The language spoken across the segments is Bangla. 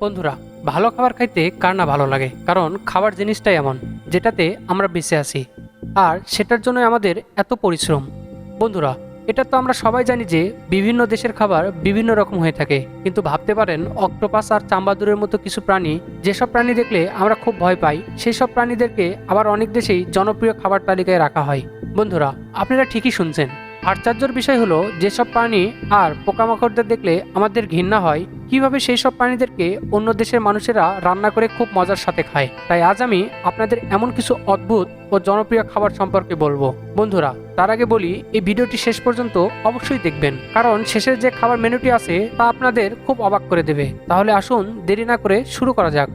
বন্ধুরা, ভালো খাবার খাইতে কার না ভালো লাগে? কারণ খাবার জিনিসটাই এমন, যেটাতে আমরা বেঁচে আছি। আর সেটার জন্য আমাদের এত পরিশ্রম। বন্ধুরা, এটা তো আমরা সবাই জানি যে বিভিন্ন দেশের খাবার বিভিন্ন রকম হয়ে থাকে। কিন্তু ভাবতে পারেন, অক্টোপাস আর চাম্বাদুরের মতো কিছু প্রাণী, যেসব প্রাণী দেখলে আমরা খুব ভয় পাই, সেই সব প্রাণীদেরকে আবার অনেক দেশেই জনপ্রিয় খাবার তালিকায় রাখা হয়। বন্ধুরা, আপনারা ঠিকই শুনছেন। আশ্চর্যের বিষয় হলো, যেসব প্রাণী আর পোকামাকড়দের দেখলে আমাদের ঘৃণা হয়, কীভাবে সেই সব প্রাণীদেরকে অন্য দেশের মানুষেরা রান্না করে খুব মজার সাথে খায়। তাই আজ আমি আপনাদের এমন কিছু অদ্ভুত ও জনপ্রিয় খাবার সম্পর্কে বলব। বন্ধুরা, তার আগে বলি, এই ভিডিওটি শেষ পর্যন্ত অবশ্যই দেখবেন। কারণ শেষের যে খাবার মেনুটি আছে, তা আপনাদের খুব অবাক করে দেবে। তাহলে আসুন দেরি না করে শুরু করা যাক।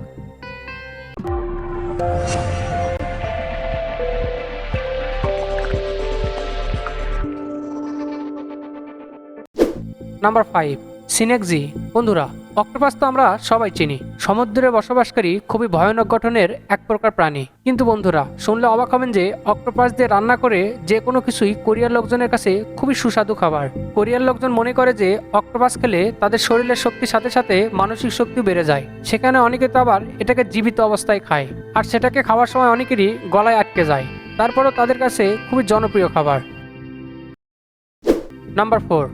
নাম্বার ফাইভ সিনেকজি বন্ধুরা অক্টোপাস তো আমরা সবাই চিনি। সমুদ্রে বসবাসকারী খুবই ভয়ানক গঠনের এক প্রকার প্রাণী। কিন্তু বন্ধুরা, শুনলে অবাক হবেন যে অক্টোপাস দিয়ে রান্না করে যে কোনো কিছুই কোরিয়ার লোকজনের কাছে খুবই সুস্বাদু খাবার। কোরিয়ার লোকজন মনে করে যে অক্টোপাস খেলে তাদের শরীরের শক্তির সাথে সাথে মানসিক শক্তি বেড়ে যায়। সেখানে অনেকে তো আবার এটাকে জীবিত অবস্থায় খায়। আর সেটাকে খাওয়ার সময় অনেকেরই গলায় আটকে যায়। তারপরও তাদের কাছে খুবই জনপ্রিয় খাবার। Number four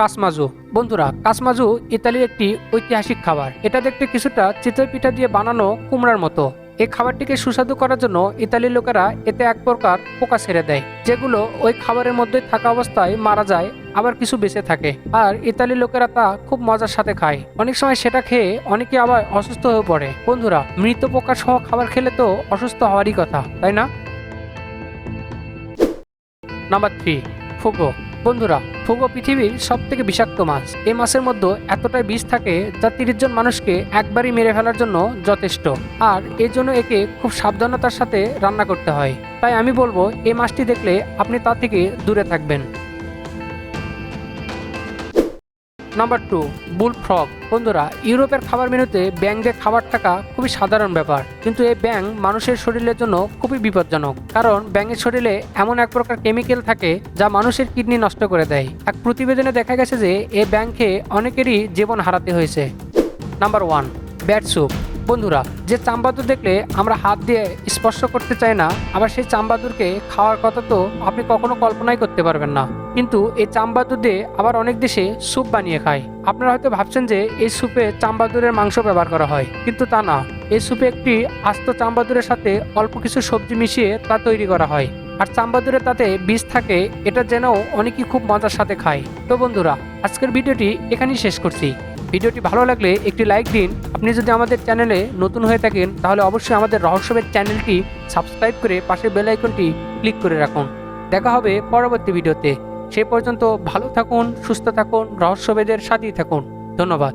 casu marzu. বন্ধুরা, কাসমাজু ইতালির একটি ঐতিহাসিক খাবার। এটা দেখতে কিছুটা চিতই পিঠা দিয়ে বানানো কুমড়ার মতো। এই খাবারটিকে সুস্বাদু করার জন্য ইতালির লোকেরা এতে এক প্রকার পোকা ছেড়ে দেয়, যেগুলো ওই খাবারের মধ্যে থাকা অবস্থায় মারা যায়, আবার কিছু বেঁচে থাকে। আর ইতালির লোকেরা তা খুব মজার সাথে খায়। অনেক সময় সেটা খেয়ে অনেকে আবার অসুস্থ হয়ে পড়ে। বন্ধুরা, মৃত পোকা সহ খাবার খেলে তো অসুস্থ হওয়ারই কথা, তাই না? Number three, fugu. বন্ধুরা, ফুগো পৃথিবীর সব থেকে বিষাক্ত মাছ। এই মাছের মধ্যে এতটাই বিষ থাকে যা তিরিশ জন মানুষকে একবারই মেরে ফেলার জন্য যথেষ্ট। আর এর জন্য একে খুব সাবধানতার সাথে রান্না করতে হয়। তাই আমি বলব এই মাছটি দেখলে আপনি তা থেকে দূরে থাকবেন। নাম্বার টু বুল ফ্রগ বন্ধুরা, ইউরোপের খাবার মেনুতে ব্যাং দিয়ে খাবার থাকা খুবই সাধারণ ব্যাপার। কিন্তু এই ব্যাং মানুষের শরীরের জন্য খুবই বিপজ্জনক। কারণ ব্যাঙের শরীরে এমন এক প্রকার কেমিক্যাল থাকে যা মানুষের কিডনি নষ্ট করে দেয়। এক প্রতিবেদনে দেখা গেছে যে এই ব্যাং খেয়ে অনেকেরই জীবন হারাতে হয়েছে। নাম্বার ওয়ান ব্যাট স্যুপ বন্ধুরা, যে চাম্বাদুর দেখলে আমরা হাত দিয়ে স্পর্শ করতে চাই না, আবার সেই চাম্বাদুরকে খাওয়ার কথা তো আপনি কখনো কল্পনাই করতে পারবেন না। কিন্তু এই চাম্বাদুর দিয়ে আবার অনেক দেশে স্যুপ বানিয়ে খায়। আপনারা হয়তো ভাবছেন যে এই স্যুপে চাম্বাদুরের মাংস ব্যবহার করা হয়, কিন্তু তা না। এই স্যুপে একটি আস্ত চাম্বাদুরের সাথে অল্প কিছু সবজি মিশিয়ে তা তৈরি করা হয়। আর চাম্বাদুরে তাতে বীজ থাকে, এটা যেন অনেকেই খুব মজার সাথে খায়। তো বন্ধুরা, আজকের ভিডিওটি এখানেই শেষ করছি। ভিডিওটি ভালো লাগলে একটি লাইক দিন। আপনি যদি আমাদের চ্যানেলে নতুন হয়ে থাকেন, তাহলে অবশ্যই আমাদের রহস্যবেদ চ্যানেলটি সাবস্ক্রাইব করে পাশের বেল আইকনটি ক্লিক করে রাখুন। দেখা হবে পরবর্তী ভিডিওতে। সে পর্যন্ত ভালো থাকুন, সুস্থ থাকুন, রহস্যবেদের সাথেই থাকুন। ধন্যবাদ।